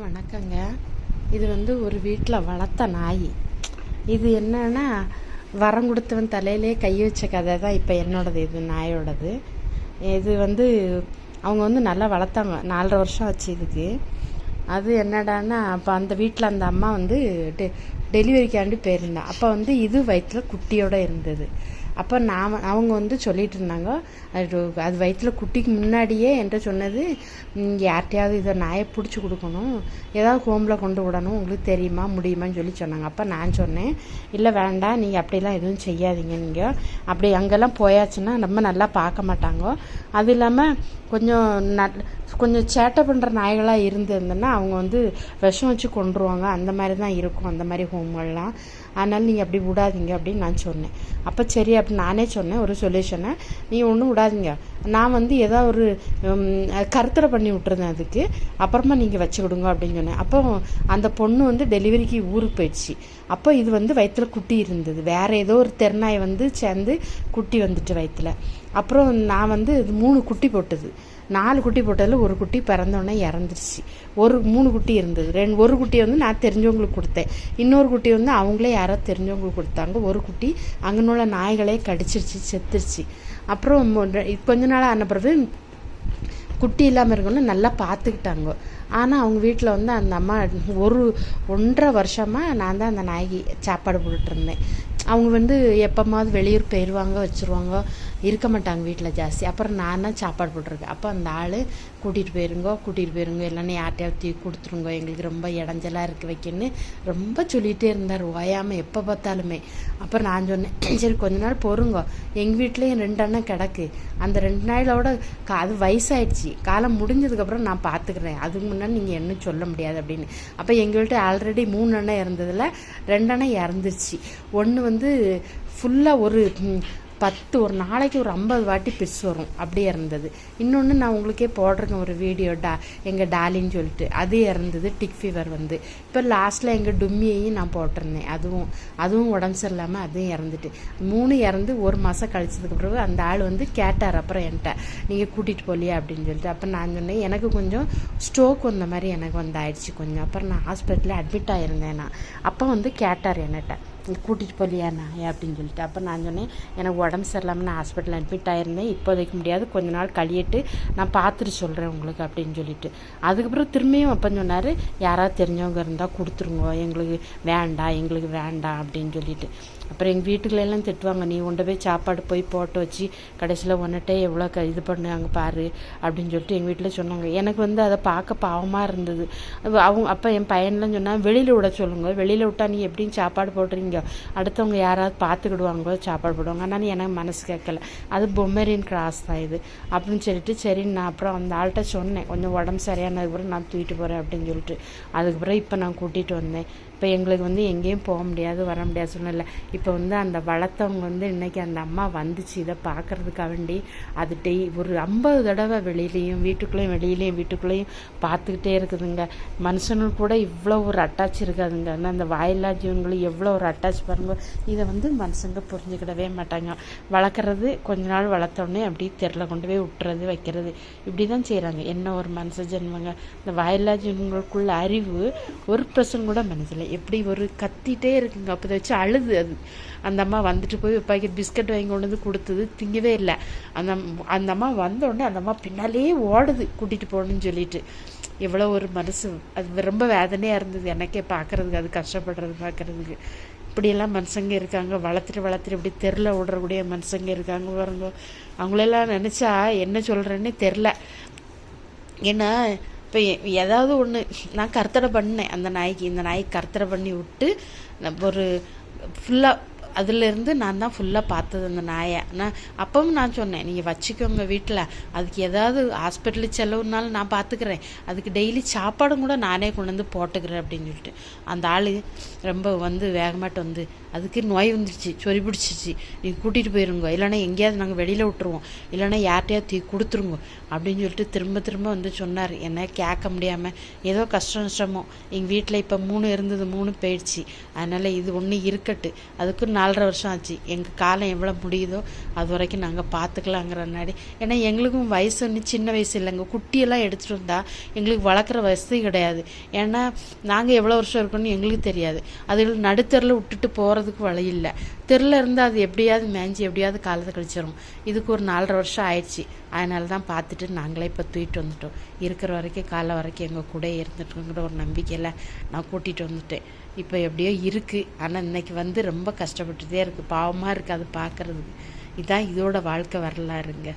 வணக்கங்க. இது வந்து ஒரு வீட்டில் வளர்த்த நாய். இது என்னன்னா வரம் கொடுத்தவன் தலையிலே கை வச்ச கதை தான் இப்போ என்னோடது இது நாயோடது. இது வந்து அவங்க வந்து நல்லா வளர்த்தாங்க நாலரை வருஷம் ஆச்சு இதுக்கு. அது என்னடான்னா அப்போ அந்த வீட்டில் அந்த அம்மா வந்து டெ டெலிவரிக்காண்டி போயிருந்தேன் அப்போ வந்து இது வயிற்றில் குட்டியோட இருந்தது. அப்போ நான் அவங்க வந்து சொல்லிட்டு இருந்தாங்க அது அது வயிற்றில் குட்டிக்கு முன்னாடியே என்கிட்ட சொன்னது யார்கிட்டையாவது இதை நாயை பிடிச்சி கொடுக்கணும் ஏதாவது ஹோமில் கொண்டு விடணும் உங்களுக்கு தெரியுமா முடியுமான்னு சொல்லி சொன்னாங்க. அப்போ நான் சொன்னேன் இல்லை வேண்டாம் நீங்கள் அப்படிலாம் எதுவும் செய்யாதீங்க நீங்கள் அப்படி அங்கெல்லாம் போயாச்சுன்னா ரொம்ப நல்லா பார்க்க மாட்டாங்க. அது இல்லாமல் கொஞ்சம் ந கொஞ்சம் சேட்டை பண்ணுற நாய்களாக இருந்திருந்தேன்னா அவங்க வந்து விஷம் வச்சு கொண்டுருவாங்க அந்த மாதிரி தான் இருக்கும் அந்த மாதிரி ஹோம்கள்லாம் அதனால் நீங்கள் அப்படி விடாதீங்க அப்படின்னு நான் சொன்னேன். அப்போ சரி அப்படி நானே சொன்னேன் ஒரு சொல்யூஷனை நீங்கள் ஒன்றும் விடாதீங்க. நான் வந்து ஏதோ ஒரு கருத்தரை பண்ணி விட்டுருந்தேன் அதுக்கு. அப்புறமா நீங்கள் வச்சு கொடுங்க அப்படின்னு சொன்னேன். அப்போ அந்த பொண்ணு வந்து டெலிவரிக்கு ஊருக்கு போயிடுச்சு. அப்போ இது வந்து வயிற்றுல குட்டி இருந்தது. வேறு ஏதோ ஒரு தெருநாய் வந்து சேர்ந்து குட்டி வந்துட்டு வயிற்றுல அப்புறம் நான் வந்து இது மூணு குட்டி போட்டது. நாலு குட்டி போட்டதில் ஒரு குட்டி பிறந்தோடனே இறந்துருச்சு. ஒரு மூணு குட்டி இருந்தது. ரெண்டு ஒரு குட்டியை வந்து நான் தெரிஞ்சவங்களுக்கு கொடுத்தேன். இன்னொரு குட்டி வந்து அவங்களே யாரோ தெரிஞ்சவங்களுக்கு கொடுத்தாங்க. ஒரு குட்டி அங்கே உள்ள நாய்களே கடிச்சிருச்சு செத்துருச்சு. அப்புறம் கொஞ்ச நாள் ஆன பிறகு குட்டி இல்லாமல் இருக்கணும் நல்லா பார்த்துக்கிட்டாங்க ஆனால் அவங்க வீட்டில் வந்து அந்த அம்மா ஒரு ஒன்றரை வருஷமாக நான் தான் அந்த நாய்க்கு சாப்பாடு போட்டுட்டு இருந்தேன். அவங்க வந்து எப்போமாவது வெளியூர் போயிடுவாங்க வச்சுருவாங்க. இருக்க மாட்டாங்க வீட்டில் ஜாஸ்தி. அப்புறம் நான் தான் சாப்பாடு போட்டிருக்கேன். அப்போ அந்த ஆள் கூட்டிகிட்டு போயிருங்கோ கூட்டிகிட்டு போயிருங்க இல்லைன்னா யார்ட்டையாவது தூக்கி கொடுத்துருங்க எங்களுக்கு ரொம்ப இடைஞ்சலாக இருக்கு வைக்கன்னு ரொம்ப சொல்லிகிட்டே இருந்தார். ஓயாமல் எப்போ பார்த்தாலுமே. அப்புறம் நான் சொன்னேன் சரி கொஞ்ச நாள் பொறுங்கோ. எங்கள் வீட்லேயும் ரெண்டு அண்ணன் கிடக்கு. அந்த ரெண்டு நாளோட கா அது வயசாயிடுச்சு. காலம் முடிஞ்சதுக்கப்புறம் நான் பார்த்துக்கிறேன் அதுக்கு முன்னாடி நீங்கள் என்ன சொல்ல முடியாது அப்படின்னு. அப்போ எங்கள்கிட்ட ஆல்ரெடி மூணு அண்ணன் இருந்ததில் ரெண்டு அண்ணன் இறந்துருச்சு. ஒன்று வந்து ஃபுல்லாக ஒரு பத்து ஒரு நாளைக்கு ஒரு ஐம்பது வாட்டி பிஸ் வரும். அப்படியே இருந்தது. இன்னொன்று நான் உங்களுக்கே போட்டிருக்கேன் ஒரு வீடியோ டா எங்கள் டாலின்னு சொல்லிட்டு. அது இறந்தது டிக் ஃபீவர் வந்து. இப்போ லாஸ்ட்டில் எங்கள் டும்மியையும் நான் போட்டிருந்தேன். அதுவும் அதுவும் உடம்பு சரியில்லாமல் அதுவும் இறந்துட்டு. மூணு இறந்து ஒரு மாதம் கழிச்சதுக்கு பிறகு அந்த ஆள் வந்து கேட்டார். அப்புறம் என்கிட்ட நீங்கள் கூட்டிகிட்டு போகலையா அப்படின்னு சொல்லிட்டு. அப்போ நான் சொன்னேன் எனக்கு கொஞ்சம் ஸ்ட்ரோக் வந்த மாதிரி எனக்கு வந்து ஆயிடுச்சு கொஞ்சம். அப்புறம் நான் ஹாஸ்பிட்டலில் அட்மிட் ஆகிருந்தேன் நான். அப்போ வந்து கேட்டார் என்கிட்ட. கூட்டிகிட்டு போலியாண்ணா அப்படின்னு சொல்லிட்டு. அப்போ நான் சொன்னேன் எனக்கு உடம்பு சரியில்லாமல் நான் ஹாஸ்பிட்டல் அட்மிட் ஆயிருந்தேன். இப்போதைக்கு முடியாது. கொஞ்ச நாள் கழியிட்டு நான் பார்த்துட்டு சொல்கிறேன் உங்களுக்கு அப்படின்னு சொல்லிட்டு. அதுக்கப்புறம் திரும்பியும் அப்போ சொன்னார் யாராவது தெரிஞ்சவங்க இருந்தால் கொடுத்துருங்க. எங்களுக்கு வேண்டாம் எங்களுக்கு வேண்டாம் அப்படின்னு சொல்லிட்டு. அப்புறம் எங்கள் வீட்டுக்குள்ளெல்லாம் திட்டுவாங்க நீ கொண்டு போய் சாப்பாடு போய் போட்டு வச்சு கடைசியில் ஒன்றுட்டே எவ்வளோ க இது பண்ணாங்க பாரு அப்படின்னு சொல்லிட்டு எங்கள் வீட்டில் சொன்னாங்க. எனக்கு வந்து அதை பார்க்க பாவமாக இருந்தது. அவங்க அப்போ என் பையன்லாம் சொன்னால் வெளியில் விட சொல்லுங்க. வெளியில் விட்டா நீ எப்படியும் சாப்பாடு போடுறீங்க. அடுத்தவங்க யாராவது பார்த்துக்கிடுவாங்களோ சாப்பாடு போடுவாங்க. ஆனால் எனக்கு மனசு கேட்கல. அது பொம்மரின் கிராஸ் தான் இது அப்படின்னு சொல்லிட்டு சரி நான் அப்புறம் அந்த ஆள்கிட்ட சொன்னேன். கொஞ்சம் உடம்பு சரியானதுக்கப்புறம் நான் தூக்கிட்டு போகிறேன் அப்படின்னு சொல்லிட்டு. அதுக்கப்புறம் இப்போ நான் கூட்டிகிட்டு வந்தேன். இப்போ எங்களுக்கு வந்து எங்கேயும் போக முடியாது வர முடியாது சூழ்நிலை. இப்போ வந்து அந்த வளர்த்தவங்க வந்து இன்றைக்கி அந்த அம்மா வந்துச்சு இதை பார்க்குறதுக்காக வேண்டி. அது டெய் ஒரு ஐம்பது தடவை வெளியிலையும் வீட்டுக்குள்ளேயும் வெளியிலையும் வீட்டுக்குள்ளேயும் பார்த்துக்கிட்டே இருக்குதுங்க. மனுஷனுக்கு கூட இவ்வளோ ஒரு அட்டாச் இருக்காதுங்க. ஆனால் அந்த வாயில்லா ஜீவன்களும் எவ்வளோ ஒரு அட்டாச் பாருங்க. இதை வந்து மனுஷங்க புரிஞ்சுக்கிடவே மாட்டாங்க. வளர்க்குறது கொஞ்ச நாள் வளர்த்தோடனே அப்படியே தெருல கொண்டு போய் விட்டுறது வைக்கிறது. இப்படி தான் செய்கிறாங்க என்ன ஒரு மனுஷ ஜென்மங்க. இந்த வாயில்லா ஜீவன்களுக்குள்ள அறிவு ஒரு பிரசன் கூட மனசில் எப்படி ஒரு கத்திட்டே இருக்குங்க. அப்போதை வச்சு அழுது அது. அந்த அம்மா வந்துட்டு போய் பாக்கெட் பிஸ்கட் வாங்கி கொண்டு வந்து கொடுத்தது திங்கவே இல்லை. அந்த அந்த அம்மா வந்தோடனே அந்த அம்மா பின்னாலேயே ஓடுது கூட்டிகிட்டு போகணும்னு சொல்லிட்டு. எவ்வளோ ஒரு மனசு. அது ரொம்ப வேதனையாக இருந்தது. எனக்கே பார்க்கறதுக்கு அது கஷ்டப்படுறது பார்க்கறதுக்கு. இப்படியெல்லாம் மனுஷங்க இருக்காங்க. வளர்த்துட்டு வளர்த்துட்டு இப்படி தெரில விடுறக்கூடிய மனுஷங்க இருக்காங்க பாருங்க. அவங்களெல்லாம் நினச்சா என்ன சொல்கிறேன்னே தெரில ஏன்னா இப்போ ஏதாவது ஒன்று நான் கர்த்தடை பண்ணேன் அந்த நாய்க்கு இந்த நாய்க்கு கர்த்தடை பண்ணி விட்டு நான் ஒரு ஃபுல்லாக அதுலேருந்து நான் தான் ஃபுல்லாக பார்த்தது அந்த நாயை. நான் அப்பவும் நான் சொன்னேன் நீங்கள் வச்சுக்கோங்க வீட்டில் அதுக்கு ஏதாவது ஹாஸ்பிட்டலுக்கு செலவுனாலும் நான் பார்த்துக்கிறேன் அதுக்கு டெய்லி சாப்பாடும் கூட நானே கொண்டு வந்து போட்டுக்கிறேன் அப்படின்னு சொல்லிட்டு. அந்த ஆள் ரொம்ப வந்து வேகமாட்டு வந்து அதுக்கு நோய் வந்துருச்சு சொறி பிடிச்சிச்சு நீங்கள் கூட்டிகிட்டு போயிருங்க. இல்லைன்னா எங்கேயாவது நாங்கள் வெளியில் விட்டுருவோம். இல்லைன்னா யார்கிட்டயாவது தீ கொடுத்துருங்க அப்படின்னு சொல்லிட்டு திரும்ப திரும்ப வந்து சொன்னார். என்ன கேட்க முடியாமல் ஏதோ கஷ்டம் நஷ்டமோ எங்கள் வீட்டில் இப்போ மூணு இருந்தது மூணு போயிடுச்சு. அதனால் இது ஒன்று இருக்கட்டு அதுக்கு நாலரை வருஷம் ஆச்சு. எங்கள் காலம் எவ்வளோ முடியுதோ அது வரைக்கும் நாங்கள் பார்த்துக்கலாங்கிறனாடி ஏன்னா எங்களுக்கும் வயசு ஒன்று சின்ன வயசு இல்லைங்க. குட்டியெல்லாம் எடுத்துகிட்டு வந்தால் எங்களுக்கு வளர்க்குற வசதி கிடையாது. ஏன்னா நாங்கள் எவ்வளோ வருஷம் இருக்கோம்னு எங்களுக்கு தெரியாது. அதுகள் நடுத்தரில் விட்டுட்டு போகிறதுக்கு வழி இல்லை. தெருல இருந்தால் அது எப்படியாவது மேஞ்சி எப்படியாவது காலத்தை கழிச்சிடும் இதுக்கு ஒரு நாலரை வருஷம் ஆயிடுச்சு. அதனால தான் பார்த்துட்டு நாங்களே இப்போ தூக்கிட்டு வந்துட்டோம். இருக்கிற வரைக்கும் காலை வரைக்கும் எங்கள் கூட இருந்துட்டுங்கிற ஒரு நம்பிக்கையில் நான் கூட்டிகிட்டு வந்துட்டேன். இப்போ எப்படியோ இருக்குது ஆனால் இன்னைக்கு வந்து ரொம்ப கஷ்டப்பட்டுட்டே இருக்குது பாவமாக இருக்குது அது பார்க்குறதுக்கு இதான் இதோட வாழ்க்கை வரலாறுங்க.